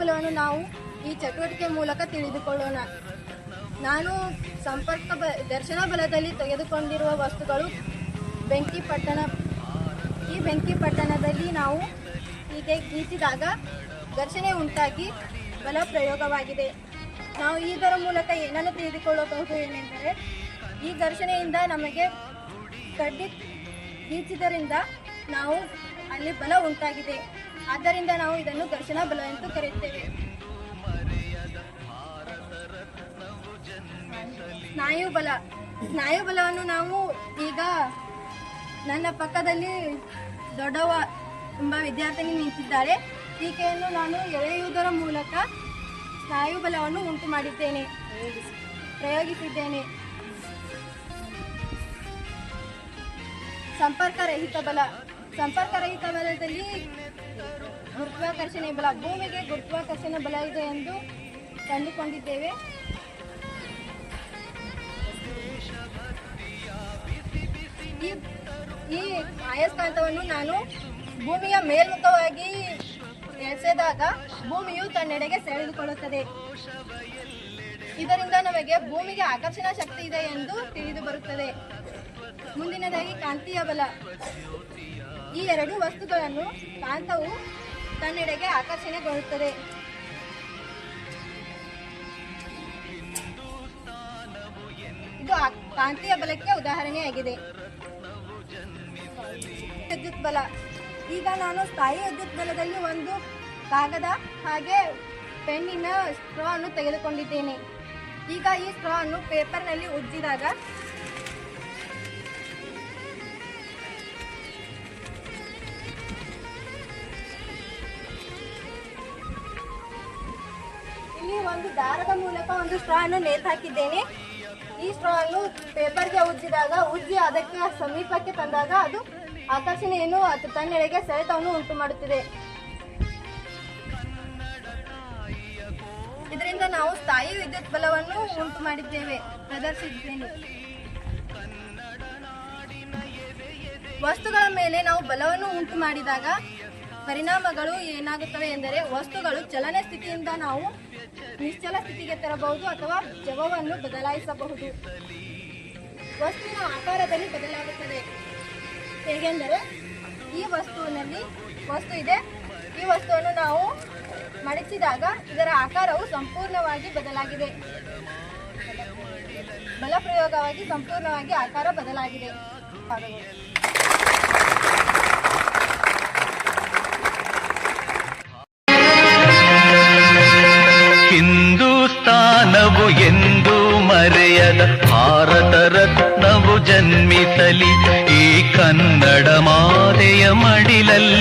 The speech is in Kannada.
ಬಲವನ್ನು ನಾವು ಈ ಚಟುವಟಿಕೆ ಮೂಲಕ ತಿಳಿದುಕೊಳ್ಳೋಣ. ನಾನು ಸಂಪರ್ಕ ಬ, ದರ್ಶನ ಬಲದಲ್ಲಿ ತೆಗೆದುಕೊಂಡಿರುವ ವಸ್ತುಗಳು ಬೆಂಕಿ ಪಟ್ಟಣ, ಈ ಬೆಂಕಿ ಪಟ್ಟಣದಲ್ಲಿ ನಾವು ಹೀಗೆ ಗೀಚಿದಾಗ ಘರ್ಷಣೆ ಉಂಟಾಗಿ ಬಲ ಪ್ರಯೋಗವಾಗಿದೆ. ನಾವು ಇದರ ಮೂಲಕ ಏನನ್ನು ತಿಳಿದುಕೊಳ್ಳಬಹುದು ಏನೆಂದರೆ, ಈ ಘರ್ಷಣೆಯಿಂದ ನಮಗೆ ಕಡ್ಡಿ ಗೀಚಿದರಿಂದ ನಾವು ಅಲ್ಲಿ ಬಲ ಉಂಟಾಗಿದೆ. ಆದ್ದರಿಂದ ನಾವು ಇದನ್ನು ದರ್ಶನ ಬಲ ಎಂದು ಕರೆಯುತ್ತೇವೆ. ಸ್ನಾಯು ಬಲ. ಸ್ನಾಯು ಬಲವನ್ನು ನಾವು ಈಗ ನನ್ನ ಪಕ್ಕದಲ್ಲಿ ದೊಡ್ಡವ ತುಂಬ ವಿದ್ಯಾರ್ಥಿನಿ ನಿಂತಿದ್ದಾರೆ. ಈಕೆಯನ್ನು ನಾನು ಎಳೆಯುವುದರ ಮೂಲಕ ಸ್ನಾಯುಬಲವನ್ನು ಉಂಟು ಮಾಡಿದ್ದೇನೆ. ಪ್ರಯೋಗಿಸಿದ್ದೇನೆ. ಸಂಪರ್ಕ ರಹಿತ ಬಲ. ಸಂಪರ್ಕ ರಹಿತ ಬಲದಲ್ಲಿ ಗುರುತ್ವಾಕರ್ಷಣೆ ಬಲ, ಭೂಮಿಗೆ ಗುರುತ್ವಾಕರ್ಷಣೆ ಬಲ ಇದೆ ಎಂದು ಕಂಡುಕೊಂಡಿದ್ದೇವೆ. ಈ ಅಯಸ್ಕಾಂತವನ್ನು ನಾನು ಭೂಮಿಯ ಮೇಲ್ಮುಖವಾಗಿ ಎಸೆದಾಗ ಭೂಮಿಯು ತನ್ನೆಡೆಗೆ ಸೆಳೆದುಕೊಳ್ಳುತ್ತದೆ. ಇದರಿಂದ ನಮಗೆ ಭೂಮಿಗೆ ಆಕರ್ಷಣಾ ಶಕ್ತಿ ಇದೆ ಎಂದು ತಿಳಿದು ಬರುತ್ತದೆ. ಮುಂದಿನದಾಗಿ ಕಾಂತೀಯ ಬಲ. ಈ ಎರಡು ವಸ್ತುಗಳನ್ನು ಕಾಂತವು ತನ್ನೆಡೆಗೆ ಆಕರ್ಷಣೆಗೊಳ್ಳುತ್ತದೆ. ಇದು ಕಾಂತೀಯ ಬಲಕ್ಕೆ ಉದಾಹರಣೆಯಾಗಿದೆ. ವಿದ್ಯುತ್ ಬಲ. ಈಗ ನಾನು ಸ್ಥಾಯಿ ವಿದ್ಯುತ್ ಬಲದಲ್ಲಿ ಒಂದು ಕಾಗದ ಹಾಗೆ ಪೆನ್ನಿನ ಸ್ಟ್ರಾ ಅನ್ನು ತೆಗೆದುಕೊಂಡಿದ್ದೇನೆ. ಈಗ ಈ ಸ್ಟ್ರಾ ಅನ್ನು ಪೇಪರ್ನಲ್ಲಿ ಉಜ್ಜಿದಾಗ ಒಂದು ದಾರದ ಮೂಲಕ ಒಂದು ಸ್ಟ್ರಾ ಅನ್ನು ನೇತಾಕಿದ್ದೇನೆ. ಈ ಸ್ಟ್ರಾ ಅನ್ನು ಪೇಪರ್ಗೆ ಉಜ್ಜಿದಾಗ, ಉಜ್ಜಿ ಅದಕ್ಕೆ ಸಮೀಪಕ್ಕೆ ತಂದಾಗ ಅದು ಆಕರ್ಷಣೆಯನ್ನು, ಅದು ತನ್ನೆಡೆಗೆ ಸೆಳೆತವನ್ನು ಉಂಟು ಮಾಡುತ್ತಿದೆ ಇದರಿಂದ ನಾವು ಸ್ಥಾಯಿ ವಿದ್ಯುತ್ ಬಲವನ್ನು ಉಂಟು ಮಾಡಿದ್ದೇವೆ ಪ್ರದರ್ಶಿಸಿದ್ದೇನೆ. ವಸ್ತುಗಳ ಮೇಲೆ ನಾವು ಬಲವನ್ನು ಉಂಟು ಮಾಡಿದಾಗ ಪರಿಣಾಮಗಳು ಏನಾಗುತ್ತವೆ ಎಂದರೆ ವಸ್ತುಗಳು ಚಲನ ಸ್ಥಿತಿಯಿಂದ ನಾವು ನಿಶ್ಚಲ ಸ್ಥಿತಿಗೆ ತರಬಹುದು ಅಥವಾ ಜವವನ್ನು ಬದಲಾಯಿಸಬಹುದು. ವಸ್ತುವಿನ ಆಕಾರದಲ್ಲಿ ಬದಲಾಗುತ್ತದೆ. ಹೇಗೆಂದರೆ ಈ ವಸ್ತುವಿನಲ್ಲಿ ವಸ್ತು ಇದೆ. ಈ ವಸ್ತುವನ್ನು ನಾವು ಮಡಚಿದಾಗ ಇದರ ಆಕಾರವು ಸಂಪೂರ್ಣವಾಗಿ ಬದಲಾಗಿದೆ. ಬಲಪ್ರಯೋಗವಾಗಿ ಸಂಪೂರ್ಣವಾಗಿ ಆಕಾರ ಬದಲಾಗಿದೆ. ಎಂದು ಮರೆಯದ ಭಾರತ ರತ್ನವು ಜನ್ಮಿಸಲಿ ಈ ಕನ್ನಡ ಮಾತೆಯ ಮಡಿಲಲ್ಲಿ.